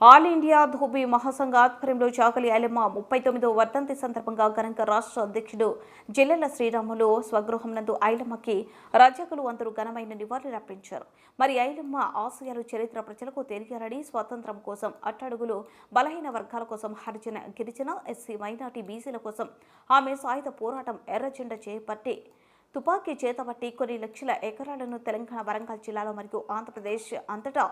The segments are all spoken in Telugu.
ఆల్ ఇండియా ధోబీ మహాసంఘ ఆధ్వర్యంలో చాకలి ఐలమ్మ ముప్పై తొమ్మిదో వర్ధంతి సందర్భంగా ఘనంగా రాష్ట్ర అధ్యక్షుడు జిల్లెల శ్రీరాములు స్వగృహం నందు ఐలమ్మకి రాజ్యకులు అందరూ ఘనమైన నివాళులర్పించారు మరి ఐలమ్మ ఆశయాలు చరిత్ర ప్రజలకు తెలియాలని స్వాతంత్రం కోసం అట్టడుగులు బలహీన వర్గాల కోసం హరిజన గిరిజన ఎస్సీ మైనార్టీ బీసీల కోసం ఆమె సాయుధ పోరాటం ఎర్రజెండ చేపట్టి తుపాకీ చేతబట్టి కొన్ని లక్షల ఎకరాలను తెలంగాణ వరంగల్ జిల్లాలో మరియు ఆంధ్రప్రదేశ్ అంతటా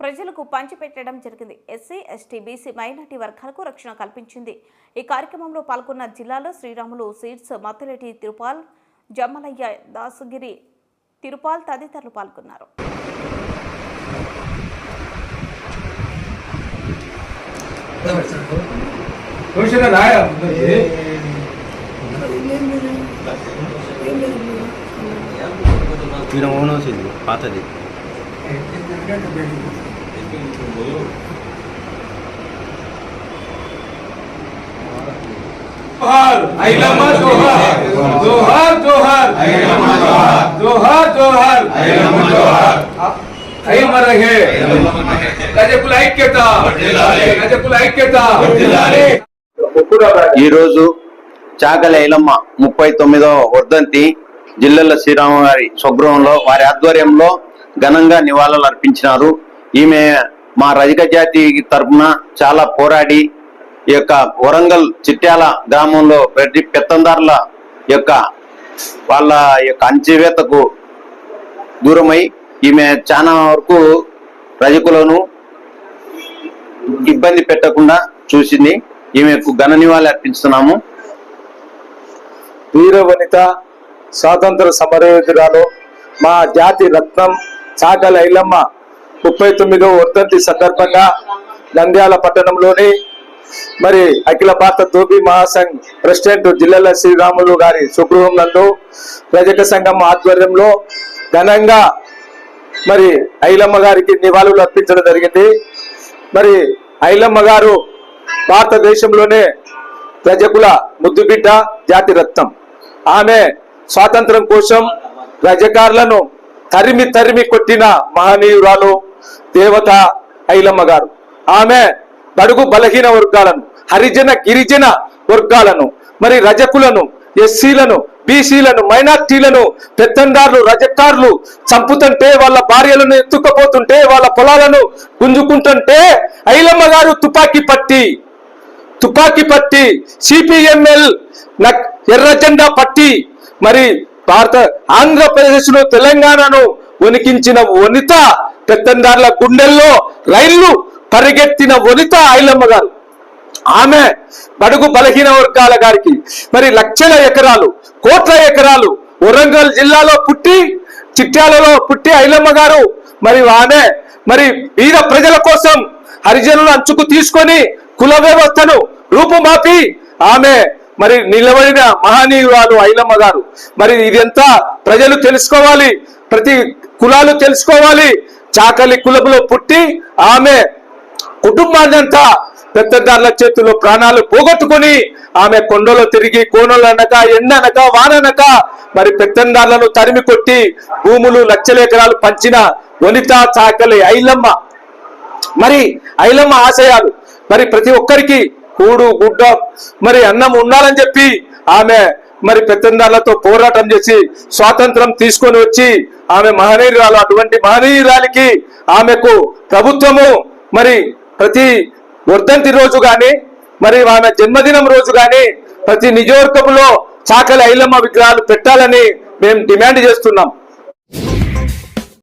ప్రజలకు పంచిపెట్టడం జరిగింది. ఎస్సీ ఎస్టీ బీసీ మైనార్టీ వర్గాలకు రక్షణ కల్పించింది. ఈ కార్యక్రమంలో పాల్గొన్న జిల్లాలో శ్రీరాములు సీడ్స్ మత్తులెటి తిరుపాల్ జమ్మలయ్య దాసగిరి తిరుపాల్ తదితరులు పాల్గొన్నారు. పాతది. గజకుల ఐక్యత. గజకుల ఐక్యత. ఈ రోజు చాకలి ఐలమ్మ ముప్పై తొమ్మిదవ వర్ధంతి జిల్లెల శ్రీరామ గారి స్వగృహంలో వారి ఆధ్వర్యంలో ఘనంగా నివాళులు అర్పించినారు. ఈమె మా రజక జాతి తరపున చాలా పోరాడి ఈ యొక్క వరంగల్ చిట్యాల గ్రామంలో ప్రతి పెత్తందారుల యొక్క వాళ్ళ యొక్క అంచెవేతకు దూరమై ఈమె చాలా వరకు రజకులను ఇబ్బంది పెట్టకుండా చూసింది. ఈమెకు ఘన నివాళి అర్పిస్తున్నాము వీర వనిత స్వాతంత్ర సమరయోధురాలు మా జాతి రత్నం చాకల ఐలమ్మ ముప్పై తొమ్మిదో వర్ధంతి సందర్భంగా నంద్యాల పట్టణంలోని మరి అఖిల భారత ధోబీ మహాసంఘ్ ప్రెసిడెంట్ జిల్లెల శ్రీరాములు గారి సుగృహం నందు రజక సంఘం ఆధ్వర్యంలో ఘనంగా మరి ఐలమ్మ గారికి నివాళులు అర్పించడం జరిగింది. మరి ఐలమ్మ గారు భారతదేశంలోనే రజకుల ముద్దుబిడ్డ జాతి రత్నం. ఆమె స్వాతంత్రం కోసం రజకారులను తరిమి తరిమి కొట్టిన మహనీయురాలు దేవత ఐలమ్మ గారు. ఆమె బడుగు బలహీన వర్గాలను హరిజన గిరిజన వర్గాలను మరి రజకులను ఎస్సీలను బీసీలను మైనార్టీలను పెత్తందారులు రజకారులు చంపుతుంటే వాళ్ళ భార్యలను ఎత్తుకపోతుంటే వాళ్ళ పొలాలను గుంజుకుంటుంటే ఐలమ్మ గారు తుపాకీ పట్టి తుపాకీ పట్టి సిపిఎంఎల్ ఎర్ర జెండా పట్టి మరి భారత ఆంధ్రప్రదేశ్లో తెలంగాణను వణికించిన వనిత పెత్తందారుల గుండెల్లో రైళ్ళు పరిగెత్తిన వనిత ఐలమ్మ గారు. ఆమె బడుగు బలహీన వర్గాల గారికి మరి లక్షల ఎకరాలు కోట్ల ఎకరాలు వరంగల్ జిల్లాలో పుట్టి చిట్యాలలో పుట్టి ఐలమ్మ గారు మరి ఆమె మరి వీర ప్రజల కోసం హరిజనులు అంచుకు తీసుకొని కుల వ్యవస్థను రూపుమాపి ఆమె మరి నిలబడిన మహనీయురాలు ఐలమ్మ గారు. మరి ఇదంతా ప్రజలు తెలుసుకోవాలి ప్రతి కులాలు తెలుసుకోవాలి చాకలి కులంలో పుట్టి ఆమె కుటుంబాన్ని అంతా పెద్దదారుల చేతిలో ప్రాణాలు పోగొట్టుకొని ఆమె కొండలో తిరిగి కోనలు అనక ఎండ అనక వాన మరి పెత్తందారులను తరిమి కొట్టి భూములు లక్షల ఎకరాలు పంచిన వనిత చాకలి ఐలమ్మ. మరి ఐలమ్మ ఆశయాలు. మరి ప్రతి ఒక్కరికి కూడు గుడ్డ మరి అన్నం ఉండాలని చెప్పి ఆమె మరి పెత్తందారులతో పోరాటం చేసి స్వాతంత్రం తీసుకొని వచ్చి ఆమె మహనీయురాలు అటువంటి మహనీయురాలికి ఆమెకు ప్రభుత్వము మరి ప్రతి వర్ధంతి రోజు కానీ మరి ఆమె జన్మదినం రోజు కానీ ప్రతి నియోజకవర్గంలో చాకలి ఐలమ్మ విగ్రహాలు పెట్టాలని మేము డిమాండ్ చేస్తున్నాం.